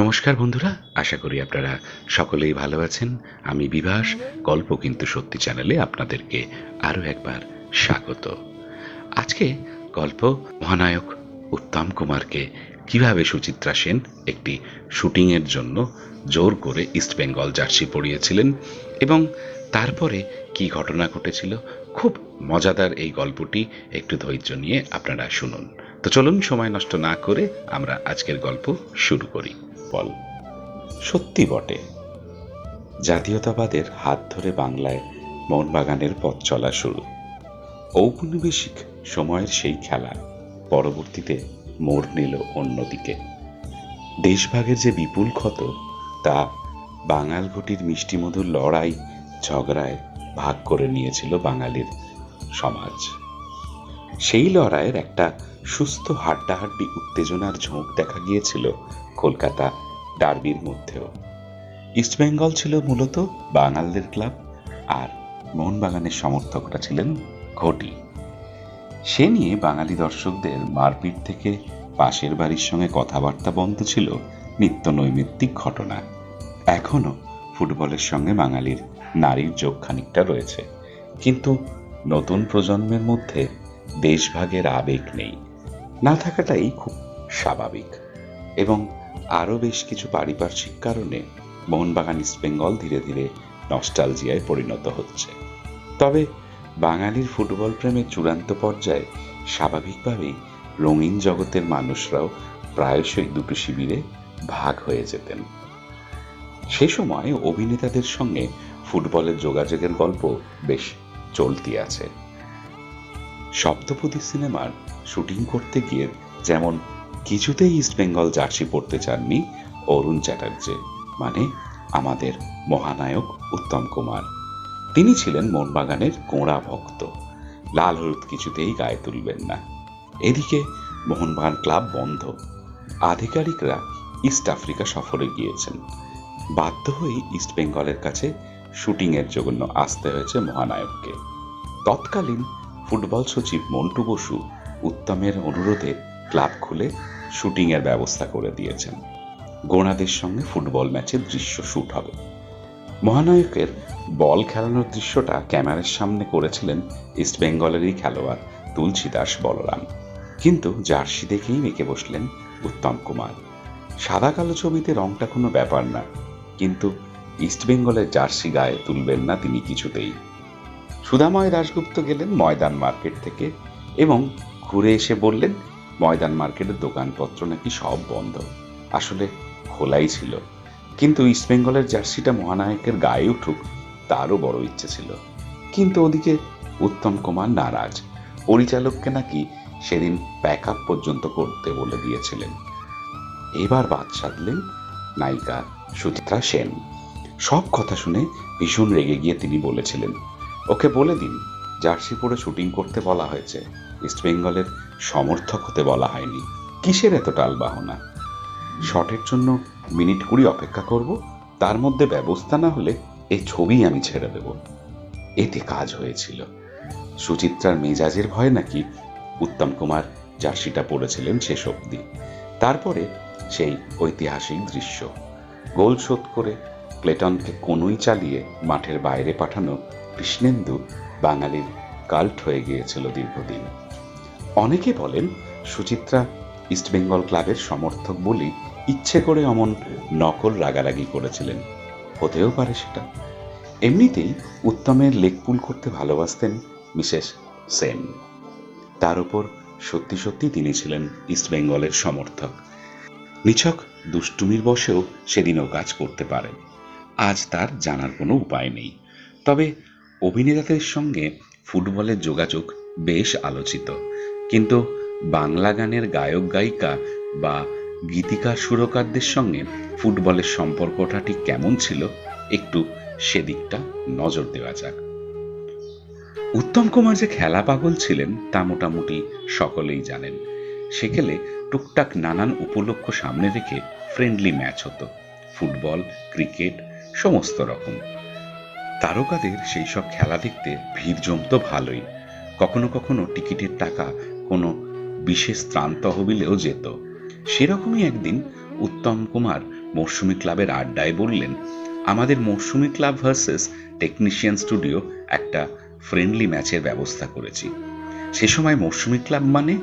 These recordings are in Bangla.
নমস্কার বন্ধুরা, আশা করি আপনারা সকলেই ভালো আছেন। আমি বিভাস, গল্প কিন্তু সত্যি চ্যানেলে আপনাদেরকে আরও একবার স্বাগত। আজকে গল্প মহানায়ক উত্তম কুমারকে কীভাবে সুচিত্রা সেন একটি শুটিংয়ের জন্য জোর করে ইস্টবেঙ্গল জার্সি পরিয়েছিলেন এবং তারপরে কি ঘটনা ঘটেছিল, খুব মজাদার এই গল্পটি একটু ধৈর্য নিয়ে আপনারা শুনুন। তো চলুন, সময় নষ্ট না করে আমরা আজকের গল্প শুরু করি। বল সত্যি বটে। জাতীয়তাবাদের হাত ধরে বাংলায় মোহনবাগানের পথ চলা শুরু। ঔপনিবেশিক সময়ের সেই খেলা পরবর্তীতে মোড় নিল অন্যদিকে। দেশভাগের যে বিপুল ক্ষত, তা বাঙাল ঘটির মিষ্টিমধুর লড়াই ঝগড়ায় ভাগ করে নিয়েছিল বাঙালির সমাজ। সেই লড়াইয়ের একটা সুস্থ হাড্ডাহাড্ডি উত্তেজনার ঝোঁক দেখা গিয়েছিল কলকাতা ডার্বির মধ্যেও। ইস্টবেঙ্গল ছিল মূলত বাঙালদের ক্লাব আর মোহনবাগানের সমর্থকরা ছিলেন ঘটি। সে নিয়ে বাঙালি দর্শকদের মারপিট থেকে পাশের বাড়ির সঙ্গে কথাবার্তা বন্ধ ছিল নিত্য নৈমিত্তিক ঘটনা। এখনও ফুটবলের সঙ্গে বাঙালির নারীর যোগ খানিকটা রয়েছে। কিন্তু নতুন প্রজন্মের মধ্যে দেশভাগের আবেগ নেই। না থাকাটাই খুব স্বাভাবিক। এবং আরও বেশ কিছু পারিপার্শ্বিক কারণে মোহনবাগান ইস্টবেঙ্গল ধীরে ধীরে নস্টালজিয়ায় পরিণত হচ্ছে। তবে বাঙালির ফুটবল প্রেমের চূড়ান্ত পর্যায়ে স্বাভাবিকভাবেই রঙিন জগতের মানুষরাও প্রায়শই দুটো শিবিরে ভাগ হয়ে যেতেন। সে সময় অভিনেতাদের সঙ্গে ফুটবলের যোগাযোগের গল্প বেশ চলতি আছে। সপ্তপদী সিনেমার শুটিং করতে গিয়ে যেমন কিছুতেই ইস্টবেঙ্গল জার্সি পড়তে চাননি অরুণ চ্যাটার্জি মানে আমাদের মহানায়ক উত্তম কুমার। তিনি ছিলেন মোহনবাগানের কোঁড়া ভক্ত, লাল হলুদ কিছুতেই গায়ে তুলবেন না। এদিকে মোহনবাগান ক্লাব বন্ধ, আধিকারিকরা ইস্ট আফ্রিকা সফরে গিয়েছেন। বাধ্য হয়ে ইস্ট বেঙ্গলের কাছে শুটিংয়ের জন্য আসতে হয়েছে মহানায়ককে। তৎকালীন ফুটবল সচিব মন্টু বসু উত্তমের অনুরোধে ক্লাব খুলে শুটিংয়ের ব্যবস্থা করে দিয়েছেন। গোনাদের সঙ্গে ফুটবল ম্যাচের দৃশ্য শ্যুট হবে। মহানায়কের বল খেলানোর দৃশ্যটা ক্যামেরার সামনে করেছিলেন ইস্টবেঙ্গলেরই খেলোয়াড় তুলসী দাস বলরাম। কিন্তু জার্সি দেখেই মেকে বসলেন উত্তম কুমার। সাদা কালো ছবিতে রংটা কোনো ব্যাপার না, কিন্তু ইস্টবেঙ্গলের জার্সি গায়ে তুলবেন না তিনি কিছুতেই। সুধাময় দাশগুপ্ত গেলেন ময়দান মার্কেট থেকে এবং ঘুরে এসে বললেন, ময়দান মার্কেটের দোকানপত্র নাকি সব বন্ধ। আসলে খোলাই ছিল। কিন্তু ইস্টবেঙ্গলের জার্সিটা মহানায়কের গায়ে উঠুক, তারও বড় ইচ্ছে ছিল। কিন্তু ওদিকে উত্তম কুমার নারাজ, পরিচালককে নাকি সেদিন প্যাক আপ পর্যন্ত করতে বলে দিয়েছিলেন। এবার বাদ সাধলেন নায়িকা সুচিত্রা সেন। সব কথা শুনে ভীষণ রেগে গিয়ে তিনি বলেছিলেন ওকে বলে দিন, জার্সি পরে শুটিং করতে বলা হয়েছে। ইস্টবেঙ্গলের সমর্থক হতে বলা হয়নি। কিসের এত টালবাহনা শটের জন্য মিনিট কুড়ি অপেক্ষা করব, তার মধ্যে ব্যবস্থা না হলে এই ছবি আমি ছেড়ে দেব। এতে কাজ হয়েছিল। সুচিত্রার মেজাজের ভয় নাকি উত্তম কুমার জার্সিটা পড়েছিলেন শেষ অবধি। তারপরে সেই ঐতিহাসিক দৃশ্য। গোল শোধ করে ক্লেটনকে কোনোই চালিয়ে মাঠের বাইরে পাঠানো কৃষ্ণেন্দু বাঙালির কাল্ট হয়ে গিয়েছিল দীর্ঘদিন। অনেকে বলেন সুচিত্রা ইস্টবেঙ্গল ক্লাবের সমর্থক বলেই ইচ্ছে করে অমন নকল রাগারাগি করেছিলেন। হতেও পারে সেটা। এমনিতেই উত্তমের লেকপুল করতে ভালোবাসতেন মিসেস সেন। তার উপর সত্যি সত্যি তিনি ছিলেন ইস্টবেঙ্গলের সমর্থক। নিছক দুষ্টুমির বসেও সেদিনও কাজ করতে পারেন। আজ তার জানার কোনো উপায় নেই। তবে অভিনেতাদের সঙ্গে ফুটবলের যোগাযোগ বেশ আলোচিত। কিন্তু বাংলা গানের গায়ক, গায়িকা বা গীতিকার সুরকারদের সঙ্গে ফুটবলের সম্পর্কটা ঠিক কেমন ছিল, একটু সেদিকটা নজর দেওয়া যাক। উত্তম কুমার যে খেলা পাগল ছিলেন, তা মোটামুটি সকলেই জানেন। সেকেলে টুকটাক নানান উপলক্ষ সামনে রেখে ফ্রেন্ডলি ম্যাচ হতো। ফুটবল, ক্রিকেট, সমস্ত রকম। তারকাদের সেই সব খেলা দেখতে ভিড় জমতো ভালোই। কখনো কখনো টিকিটের টাকা কোনো বিশেষ ত্রাণ তহবিলেও যেত। সেরকমই একদিন উত্তম কুমার মরশুমি ক্লাবের আড্ডায় বললেন, আমাদের মরশুমি ক্লাব ভার্সেস টেকনিশিয়ান স্টুডিও একটা ফ্রেন্ডলি ম্যাচের ব্যবস্থা করেছি। সে সময় মৌসুমি ক্লাব মানে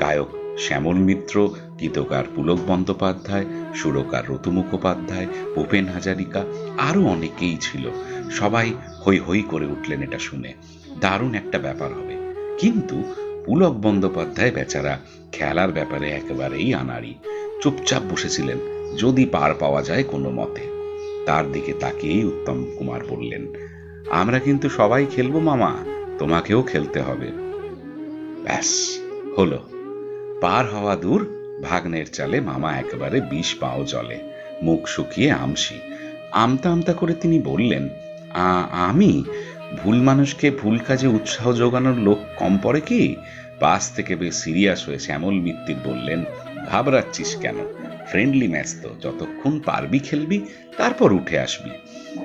গায়ক শ্যামল মিত্র, গীতকার পুলক বন্দ্যোপাধ্যায়, সুরকার রতু মুখোপাধ্যায়, ভূপেন হাজারিকা, আরও অনেকেই ছিল। সবাই হই হই করে উঠলেন এটা শুনে। দারুণ একটা ব্যাপার হবে। কিন্তু পুলক বন্দ্যোপাধ্যায় বেচারা খেলার ব্যাপারে একেবারেই আনাড়ি। চুপচাপ বসেছিলেন, যদি পার পাওয়া যায় কোনো মতে। তার দিকে তাকিয়েই উত্তম কুমার বললেন, আমরা কিন্তু সবাই খেলব মামা, তোমাকেও খেলতে হবে। ব্যাস, হলো। পার হওয়া দূর, ভাগ্নের চালে মামা একেবারে বিষ পাও জলে, মুখ শুকিয়ে আমসি আমতা আমতা করে তিনি বললেন "আ- আমি? ভুল মানুষকে ভুল কাজে উৎসাহ যোগানোর লোক কম পড়ে কি? পাশ থেকে বেশ সিরিয়াস হয়ে শ্যামল মিত্তির বললেন, ঘাবড়াচ্ছিস কেন? ফ্রেন্ডলি ম্যাচ তো। যতক্ষণ পারবি খেলবি, তারপর উঠে আসবি।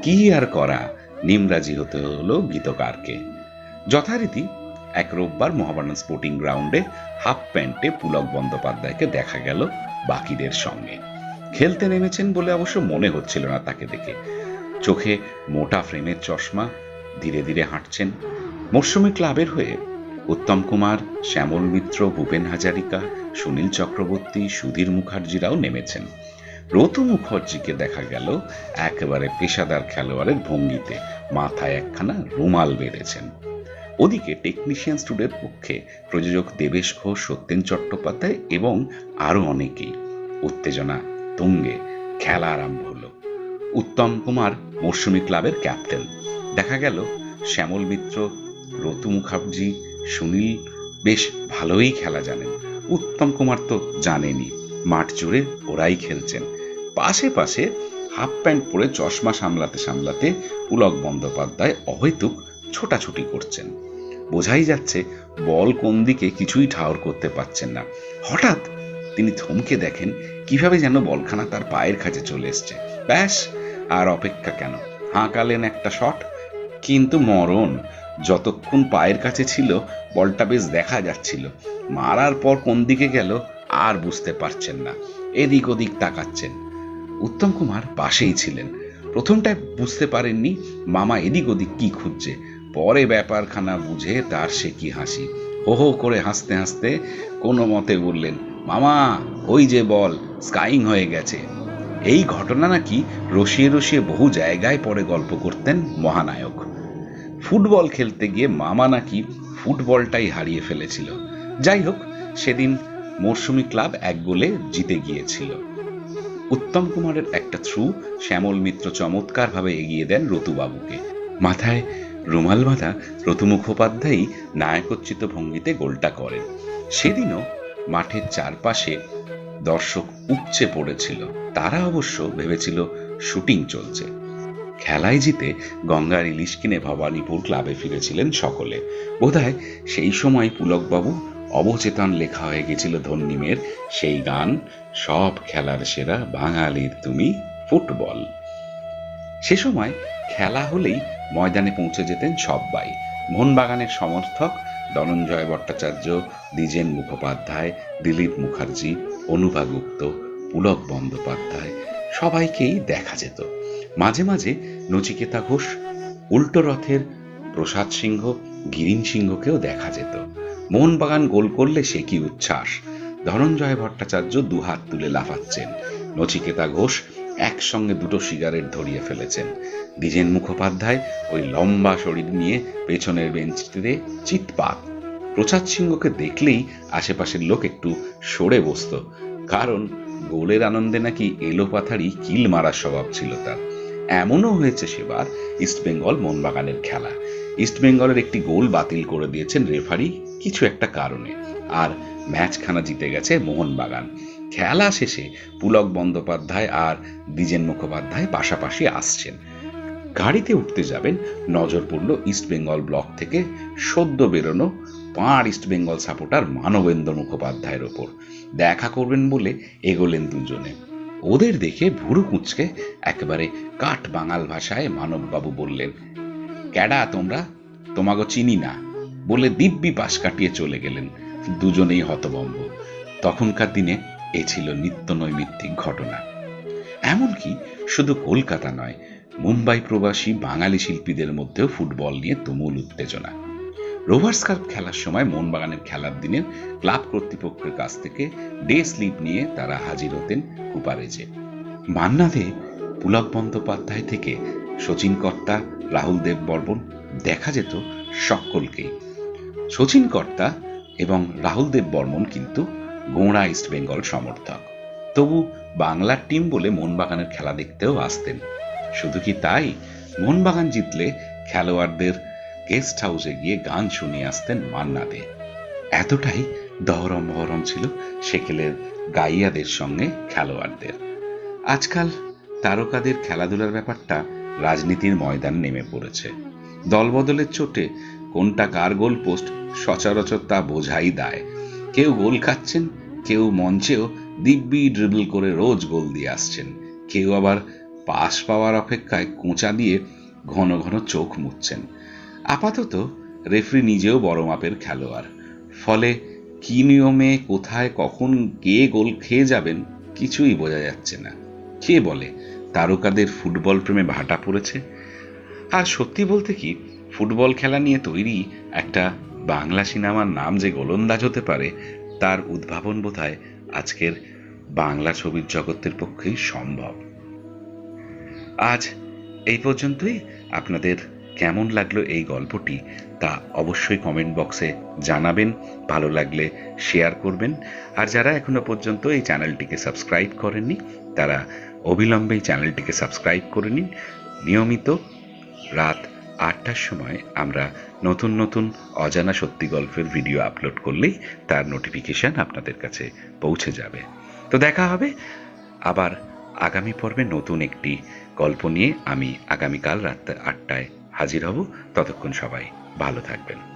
কি আর করা? নিমরাজি হতে হলো গীতকারকে। যথারীতি এক রোববার মহাবানান স্পোর্টিং গ্রাউন্ডে হাফ প্যান্টে পুলক বন্দ্যোপাধ্যায়কে দেখা গেল বাকিদের সঙ্গে। খেলতে নেমেছেন বলে অবশ্য মনে হচ্ছিল না তাকে দেখে। চোখে মোটা ফ্রেমের চশমা, ধীরে ধীরে হাঁটছেন। মরশুমি ক্লাবের হয়ে উত্তম কুমার, শ্যামল মিত্র, ভূপেন হাজারিকা, সুনীল চক্রবর্তী, সুধীর মুখার্জিরাও নেমেছেন। রতু মুখার্জিকে দেখা গেল একেবারে পেশাদার খেলোয়াড়ের ভঙ্গিতে, মাথায় একখানা রুমাল বেড়েছেন ওদিকে টেকনিশিয়ান স্টুডের পক্ষে প্রযোজক দেবেশ ঘোষ, সত্যেন চট্টোপাধ্যায় এবং আরও অনেকেই। উত্তেজনা তুঙ্গে খেলা আরম্ভ হলো। উত্তম কুমার মরশুমি ক্লাবের ক্যাপ্টেন। দেখা গেল শ্যামল মিত্র, রতু মুখার্জি, সুনীল, বেশ ভালোই খেলা জানেন। উত্তম কুমার তো জানেনই, মাঠ জুড়ে ওরাই খেলছেন। পাশে পাশে হাফ প্যান্ট পরে চশমা সামলাতে সামলাতে পুলক বন্দ্যোপাধ্যায় অহেতুক ছোটাছুটি করছেন। বোঝাই যাচ্ছে বল কোন দিকে কিছুই ঠাওর করতে পারছেন না। হঠাৎ তিনি থমকে দেখেন, কীভাবে যেন বলখানা তার পায়ের কাছে চলে এসছে। ব্যাস আর অপেক্ষা কেন? হাঁকালেন একটা শট, কিন্তু মরণ। যতক্ষণ পায়ের কাছে ছিল, বলটা বেশ দেখা যাচ্ছিল। মারার পর কোন দিকে গেল, আর বুঝতে পারছেন না। এদিক ওদিক তাকাচ্ছেন। উত্তম কুমার পাশেই ছিলেন। প্রথমটায় বুঝতে পারেননি, মামা এদিক ওদিক কি খুঁজছে। পরে ব্যাপারখানা বুঝে তার সে কি হাসি। হো হো করে হাসতে হাসতে কোনো মতে বললেন, মামা, ওই যে বল, স্কাইং হয়ে গেছে। এই ঘটনা নাকি রসিয়ে রসিয়ে বহু জায়গায় পরে গল্প করতেন মহানায়ক। ফুটবল খেলতে গিয়ে মামা নাকি ফুটবলটাই হারিয়ে ফেলেছিল। যাই হোক, সেদিন মরশুমি ক্লাব এক গোলে জিতে গিয়েছিল। উত্তম কুমারের একটা থ্রু শ্যামল মিত্র চমৎকারভাবে এগিয়ে দেন রতুবাবুকে। মাথায় রুমাল বাঁধা রতু মুখোপাধ্যায়ই নায়কোচ্চিত ভঙ্গিতে গোলটা করেন। সেদিনও মাঠের চারপাশে দর্শক উপচে পড়েছিল। তারা অবশ্য ভেবেছিল শুটিং চলছে। খেলায় জিতে গঙ্গার ইলিশ কিনে ভবানীপুর ক্লাবে ফিরেছিলেন সকলে। বোধহয় সেই সময় পুলকবাবু অবচেতন লেখা হয়ে গেছিল ধন্যিমের সেই গান, সব খেলার সেরা বাঙালির তুমি ফুটবল। সে সময় খেলা হলেই ময়দানে পৌঁছে যেতেন সব্বাই মোহনবাগানের সমর্থক ধনঞ্জয় ভট্টাচার্য, দ্বিজেন মুখোপাধ্যায়, দিলীপ মুখার্জি অনুভা গুপ্ত পুলক বন্দ্যোপাধ্যায় সবাইকেই দেখা যেত। মাঝে মাঝে নচিকেতা ঘোষ, উল্টো রথের প্রসাদ সিংহ, গিরিন সিংহকেও দেখা যেত। মোহনবাগান গোল করলে সে কি উচ্ছ্বাস? ধনঞ্জয় ভট্টাচার্য দুহাত তুলে লাফাচ্ছেন। নচিকেতা ঘোষ একসঙ্গে দুটো সিগারেট ধরিয়ে ফেলেছেন। দ্বিজেন মুখোপাধ্যায় ওই লম্বা শরীর নিয়ে পেছনের বেঞ্চটিতে চিৎপাত প্রসাদ সিংহকে দেখলেই আশেপাশের লোক একটু সরে বসত, কারণ গোলের আনন্দে নাকি এলো পাথারি কিল মারার স্বভাব ছিল তার। এমনও হয়েছে সেবার ইস্টবেঙ্গল মোহনবাগানের খেলা। ইস্টবেঙ্গলের একটি গোল বাতিল করে দিয়েছেন রেফারি কিছু একটা কারণে, আর ম্যাচখানা জিতে গেছে মোহনবাগান। খেলা শেষে পুলক বন্দ্যোপাধ্যায় আর দ্বিজেন মুখোপাধ্যায় পাশাপাশি আসছেন। গাড়িতে উঠতে যাবেন নজর পড়ল ইস্টবেঙ্গল ব্লক থেকে সদ্য বেরোনো পাঁড় ইস্টবেঙ্গল সাপোর্টার মানবেন্দ্র মুখোপাধ্যায়ের ওপর। দেখা করবেন বলে এগোলেন দুজনে। ওদের দেখে ভুরু কুঁচকে একেবারে কাঠ বাঙাল ভাষায় মানববাবু বললেন, ক্যাডা, তোমরা? তোমাগো চিনি না? বলে দিব্যি পাশ কাটিয়ে চলে গেলেন দুজনেই হতভম্ব তখনকার দিনে এ ছিল নিত্য নৈমিত্তিক ঘটনা। এমনকি শুধু কলকাতা নয়, মুম্বাই প্রবাসী বাঙালি শিল্পীদের মধ্যেও ফুটবল নিয়ে তুমুল উত্তেজনা। রোভার্স কাপ খেলার সময় মোহনবাগানের খেলার দিনের ক্লাব কর্তৃপক্ষের কাছ থেকে ডে স্লিপ নিয়ে তারা হাজির হতেন কুপারেজে। মান্না দে পুলক বন্দ্যোপাধ্যায় থেকে শচীন কর্তা, রাহুল দেব বর্মন দেখা যেত সকলকেই। শচীন কর্তা এবং রাহুল দেব বর্মন কিন্তু গোঁড়া ইস্ট বেঙ্গল সমর্থক। তবু বাংলার টিম বলে মোহনবাগানের খেলা দেখতেও আসতেন। শুধু কি তাই? মোহনবাগান জিতলে খেলোয়াড়দের গেস্ট হাউসে গিয়ে গান শুনিয়ে আসতেন মান্না দে এতটাই দহরম মহরম ছিল সেকেলের গাইয়াদের সঙ্গে খেলোয়াড়দের। আজকাল তারকাদের খেলাধুলার ব্যাপারটা রাজনীতির ময়দান নেমে পড়েছে। দলবদলের চোটে কোনটা কার গোল পোস্ট সচরাচর তা বোঝাই দায়। কেউ গোল খাচ্ছেন, কেউ মঞ্চেও দিব্যি ড্রিবল করে রোজ গোল দিয়ে আসছেন। কেউ আবার পাশ পাওয়ার অপেক্ষায় কোঁচা দিয়ে ঘন ঘন চোখ মুচ্ছেন আপাতত রেফরি নিজেও বড় মাপের খেলোয়াড়। ফলে কি নিয়মে, কোথায়, কখন কে গোল খেয়ে যাবেন কিছুই বোঝা যাচ্ছে না। কে বলে, তারকাদের ফুটবল প্রেমে ভাটা পড়েছে? আর সত্যি বলতে কি, ফুটবল খেলা নিয়ে তৈরি একটা বাংলা সিনেমার নাম যে গোলন্দাজ হতে পারে, তার উদ্ভাবন বোধহয় আজকের বাংলা ছবির জগতের পক্ষেই সম্ভব। আজ এই পর্যন্তই। আপনাদের কেমন লাগল এই গল্পটি তা অবশ্যই কমেন্ট বক্সে জানাবেন, ভালো লাগলে শেয়ার করবেন। আর যারা এখনও পর্যন্ত এই চ্যানেলটিকে সাবস্ক্রাইব করেননি, তারা অবিলম্বে এই চ্যানেলটিকে সাবস্ক্রাইব করে নিন। নিয়মিত রাত আটটার সময় আমরা নতুন নতুন অজানা সত্যি গল্পের ভিডিও আপলোড করলেই তার নোটিফিকেশন আপনাদের কাছে পৌঁছে যাবে। তো দেখা হবে আবার আগামী পর্বে নতুন একটি গল্প নিয়ে। আমি আগামীকাল রাত আটটায় হাজির হব। ততক্ষণ সবাই ভালো থাকবেন।